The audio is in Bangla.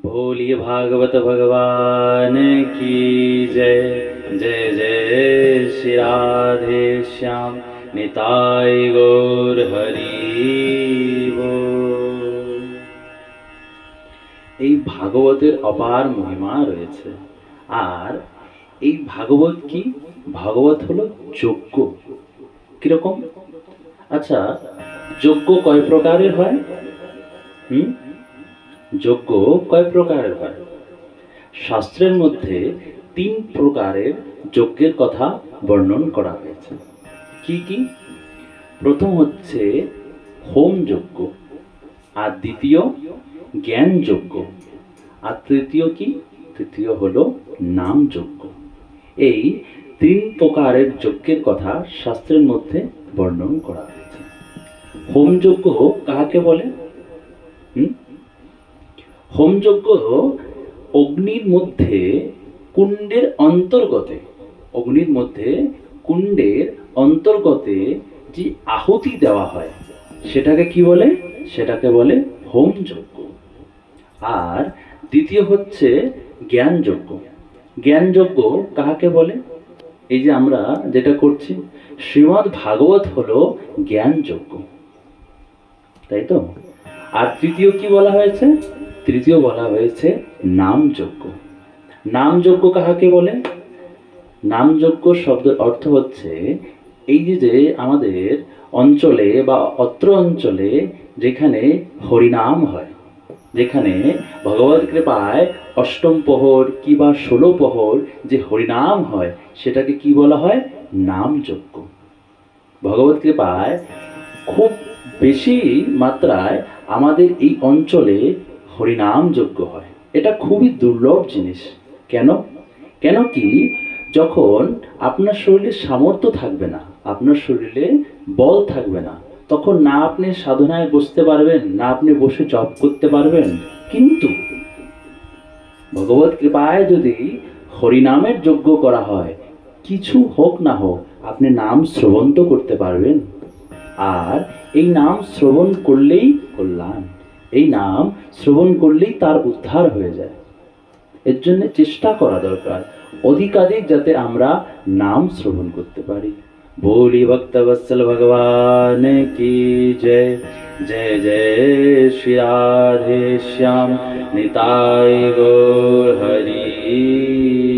बोलिए भागवत भगवान की जय जय जय श्री राधे श्याम निताय गौर हरि बोल। এই ভাগবতের অপার মহিমা রয়েছে আর এই ভাগবত কি ভাগবত হলো যজ্ঞ কিরকম আচ্ছা যজ্ঞ কয় প্রকারের হয় হুম যজ্ঞ কয় প্রকারের হয়? শাস্ত্রের মধ্যে তিন প্রকারের যজ্ঞের কথা বর্ণন করা হয়েছে। কি কি? প্রথম হচ্ছে হোম যজ্ঞ, আর দ্বিতীয় জ্ঞান যজ্ঞ, আর তৃতীয় কি? তৃতীয় হল নাম যজ্ঞ। এই তিন প্রকারের যজ্ঞের কথা শাস্ত্রের মধ্যে বর্ণন করা হয়েছে। হোম যজ্ঞ কাহাকে বলে? হোমযজ্ঞ অগ্নির মধ্যে কুণ্ডের অন্তর্গতে, অগ্নির মধ্যে কুণ্ডের অন্তর্গতে যে আহুতি দেওয়া হয়, সেটাকে কি বলে? সেটাকে বলে হোমযজ্ঞ আর দ্বিতীয় হচ্ছে জ্ঞানযজ্ঞ। জ্ঞানযজ্ঞ কাহাকে বলে? এই যে আমরা যেটা করছি, শ্রীমদ্ ভাগবত হলো জ্ঞানযজ্ঞ। তাই তো? আর তৃতীয় কি বলা হয়েছে? তৃতীয় বলা হয়েছে নামযজ্ঞ। নামযজ্ঞ কাহাকে বলে? নামযজ্ঞ শব্দের অর্থ হচ্ছে এই যে যে আমাদের অঞ্চলে বা অত্র অঞ্চলে যেখানে হরিনাম হয়, যেখানে ভগবত কৃপায় অষ্টম প্রহর কি বা ষোলো প্রহর যে হরিনাম হয়, সেটাকে কি বলা হয়? নামযজ্ঞ। ভগবত কৃপায় খুব বেশি মাত্রায় আমাদের এই অঞ্চলে হরিনাম যজ্ঞ হয়। এটা খুবই দুর্লভ জিনিস। কেন? কেন কি? যখন আপনার শরীরে সামর্থ্য থাকবে না, আপনার শরীরে বল থাকবে না, তখন না আপনি সাধনায় বসতে পারবেন, না আপনি বসে জপ করতে পারবেন। কিন্তু ভগবত কৃপায় যদি হরিনামের যজ্ঞ করা হয়, কিছু হোক না হোক, আপনি নাম শ্রবণ তো করতে পারবেন। আর এই নাম শ্রবণ করলেই কল্যাণ। এই নাম শ্রবণ করলেই তার উদ্ধার হয়ে যায়। এর জন্য চেষ্টা করা দরকার। অধিকাধিক যাতে আমরা নাম শ্রবণ করতে পারি। বলি ভক্তবৎসল ভগবান কি জয়। জয় জয় শ্রী রাধে শ্যাম। নিতাই গৌর হরি।